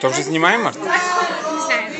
То вже знімаємо? Марта? Не знаю.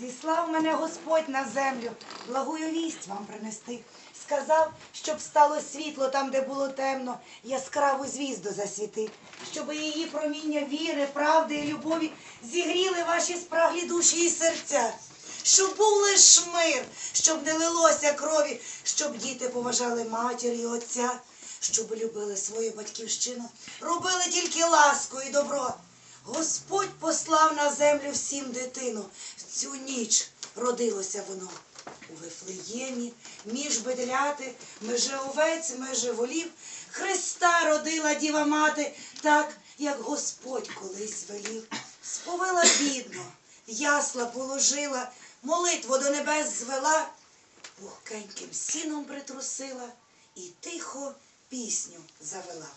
Зіслав мене Господь на землю, благую вість вам принести. Сказав, щоб стало світло там, де було темно, яскраву звізду засвітив, щоб її проміння віри, правди і любові зігріли ваші спраглі душі і серця. Щоб був лиш мир, щоб не лилося крові, щоб діти поважали матір і отця, щоб любили свою батьківщину, робили тільки ласку і добро. Господь послав на землю всім дитину. В цю ніч родилося воно. У Вифлеємі, між бедляти, меже овець, меже волів, Христа родила діва мати, так, як Господь колись велів. Сповила бідно, ясла положила, молитву до небес звела, пухкеньким сіном притрусила і тихо пісню завела.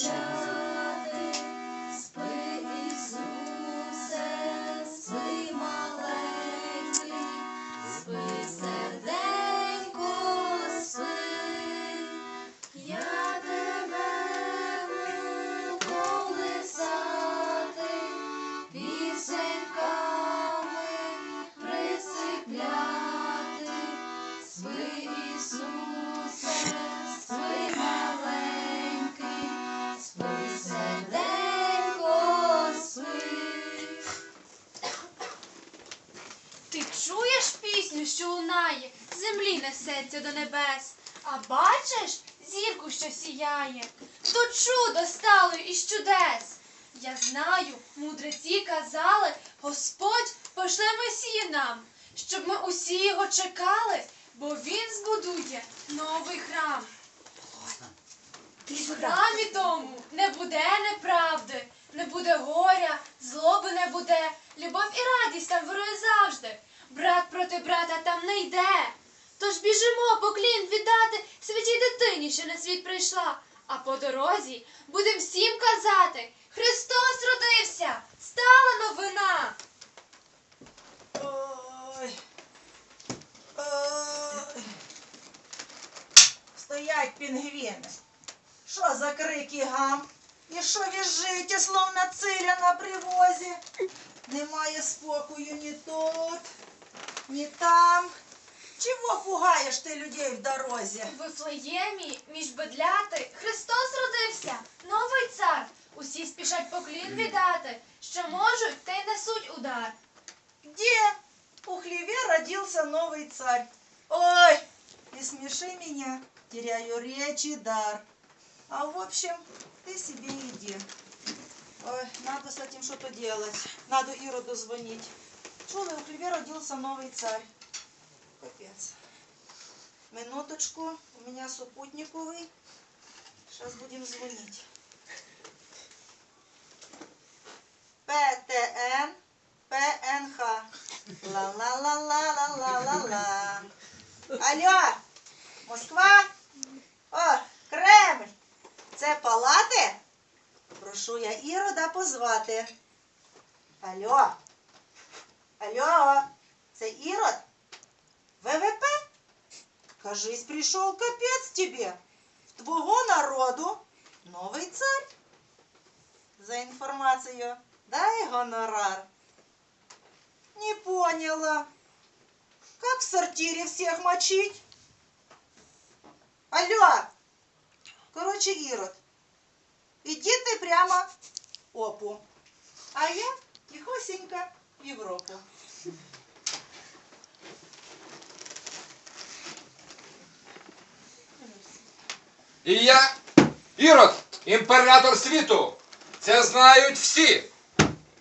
Jesus' name. Ти чуєш пісню, що лунає, землі несеться до небес, а бачиш зірку, що сіяє, то чудо стало із чудес. Я знаю, мудреці казали, Господь пошле Месію нам, щоб ми усі його чекали, бо він збудує новий храм. В храмі тому не буде неправди, не буде горя, злоби не буде, любов і радість там вирує завжди. Брат проти брата там не йде. Тож біжимо поклін віддати святій дитині, що на світ прийшла. А по дорозі будем всім казати: Христос родився! Стала новина! Ой. Ой. Стоять пінгвіни. Що за крики гам? І що віжите, словно циля на привозі? Немає спокою ні тут, ні там. Чого пугаєш ти людей в дорозі? В Вифлеємі між бедляти Христос родився, новий цар. Усі спішать поклін віддати, що можуть, те й несуть удар. Где? У хлеве родился новый царь. Ой, не смеши меня, теряю речь и дар. А в общем, ты себе иди. Ой, надо с этим что-то делать. Надо Ироду звонить. Чула, у хлеве родился новый царь. Капец. Минуточку, у меня супутниковый. Сейчас будем звонить. ПТН, ПНХ. Ла-ла-ла-ла-ла-ла-ла-ла. Алло, Москва? О, Кремль. Це палати? Прошу я Ірода позвати. Алло. Алло, це Ірод? ВВП? Кажись, прийшов капець тебе. В твого народу новий цар. За інформацію дай гонорар. Не поняла. Как в сортире всех мочить? Алло! Короче, Ирод, иди ты прямо в опу. А я тихосенько в Европу. І я, Ірод, імператор світу. Це знають всі.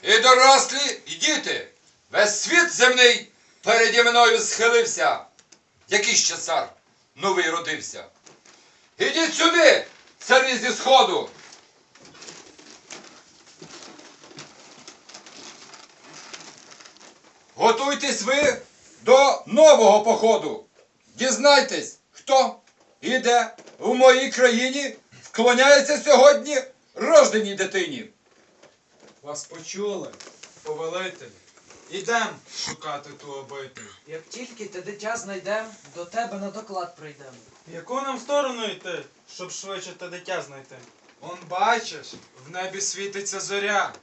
І дорослі, і діти. Весь світ земний переді мною схилився. який ще цар новий родився. Ідіть сюди, царі зі сходу. Готуйтесь ви до нового походу. Дізнайтесь, хто іде в моїй країні, вклоняється сьогодні рожденій дитині. Вас почули, повелитель. Ідем шукати ту обитель. Як тільки те дитя знайдем, до тебе на доклад прийдемо. В яку нам сторону йти, щоб швидше те дитя знайти? Он бачиш, в небі світиться зоря.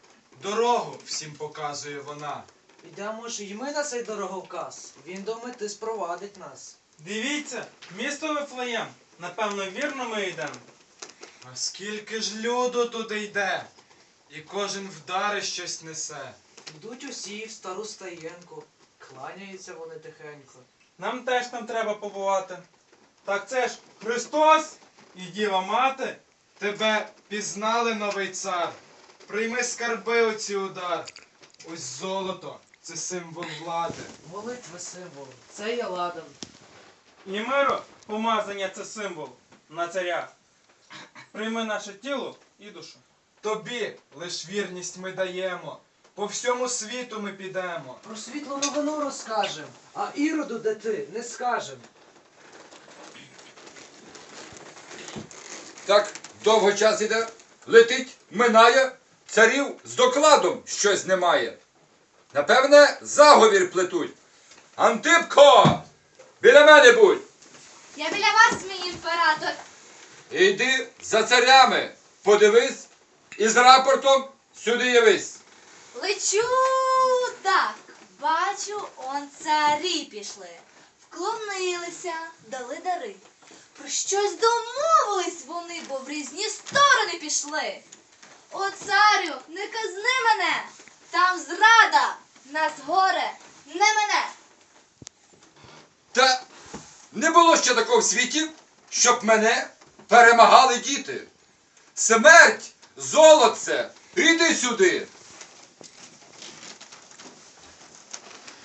Дорогу всім показує вона. Підемо ж і ми на цей дороговказ. Він до мети спровадить нас. Дивіться, місто Вифлеєм. Напевно, вірно ми йдемо. А скільки ж люду туди йде, і кожен вдари щось несе. Йдуть усі в стару стаєнку, кланяються вони тихенько. Нам теж там треба побувати. Так це ж Христос і Діва Мати. Тебе пізнали новий цар. Прийми скарби оці удар. Ось золото це символ влади. Молитви символ, це є ладан. І миру помазання це символ на царя. Прийми наше тіло і душу. Тобі лиш вірність ми даємо. По всьому світу ми підемо. Про світлу новину розкажем, а іроду де ти не скажем. Так довго час іде, летить, минає, царів з докладом щось немає. Напевне, заговір плетуть. Антипко! Біля мене будь! Я біля вас, мій імператор. Іди за царями, подивись і з рапортом сюди явись. Лечу так, бачу, он царі пішли. Вклонилися, дали дари. Про щось домовились вони, бо в різні сторони пішли. О, царю, не казни мене, там зрада, нас горе не мене. Та не було ще такого в світі, щоб мене перемагали діти. Смерть, золоце, іди сюди.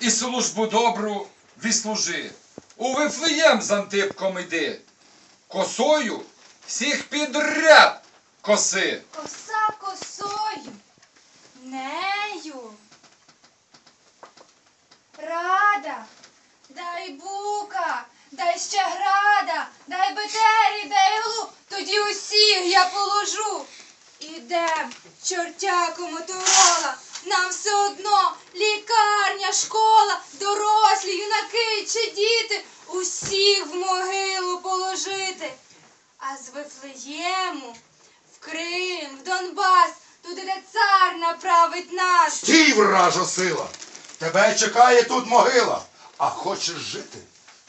І службу добру відслужи. У Вифлеєм з Антипком іди. Косою всіх підряд коси. Коса косою, нею. Рада, дай дай ще града, дай бетері, дай глу, тоді усіх я положу. Ідем, чортяку моторола, нам все одно лікарня, школа, дорослі, юнаки чи діти, усіх в могилу положити. А з Вифлеєму в Крим, в Донбас, туди, де цар направить нас. Стій, вража сила! Тебе чекає тут могила. А хочеш жити,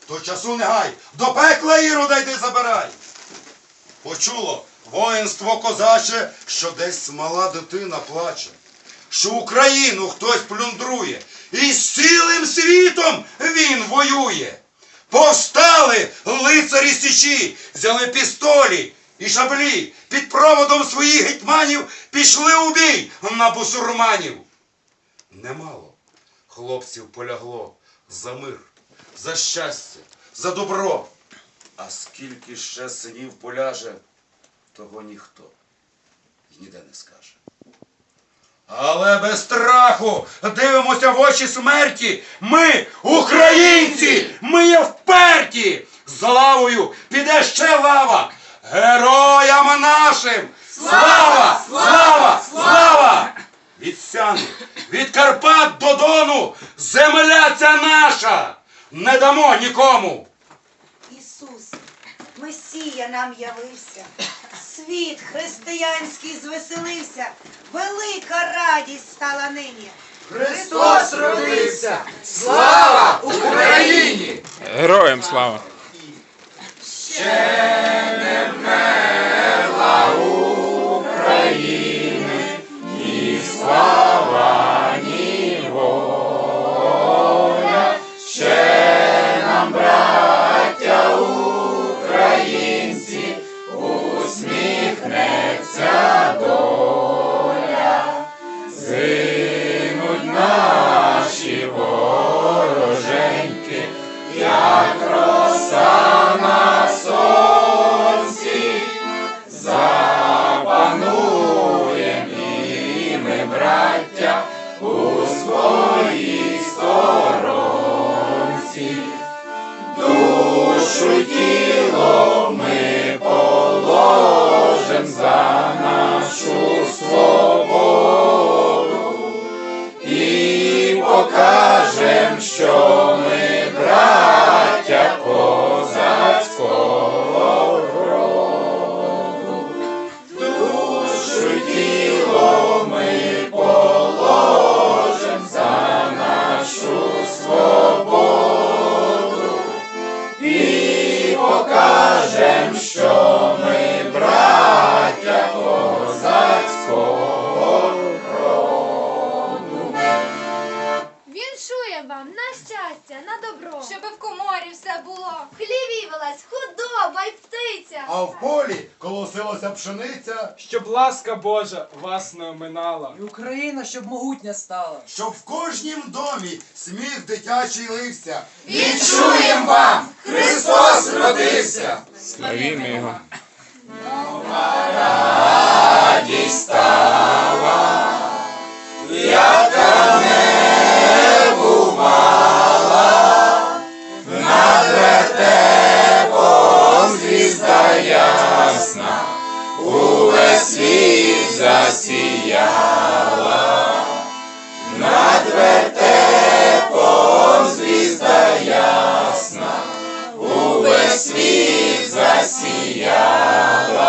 то часу не гай. До пекла ірода йди забирай. Почуло воїнство козаче, що десь мала дитина плаче, що Україну хтось плюндрує, і з цілим світом він воює. Повстали лицарі січі, взяли пістолі і шаблі, під проводом своїх гетьманів пішли у бій на бусурманів. Немало хлопців полягло за мир, за щастя, за добро. А скільки ще синів поляже, того ніхто ніде не скаже. Але без страху дивимося в очі смерті. Ми, українці, ми є вперті. З лавою піде ще лава. Героям нашим! Слава! Слава! Слава! Від Сяну, від Карпат до Дону земля ця наша! Не дамо нікому! Ісус, Месія нам явився, світ християнський звеселився, велика радість стала нині. Христос родився! Слава Україні! Героям слава! Як і покажем, що ми на добро. Щоб в коморі все було. В хліві велась худоба й птиця. А в полі колосилася пшениця, Щоб ласка Божа вас не оминала. І Україна, щоб могутня стала. щоб в кожнім домі сміх дитячий лився. Відчуєм вам! Христос родився! Славімо Його! Радість стала, яка небу ясна, увесь світ засіяла, над вертепом звізда ясна, увесь світ засіяла.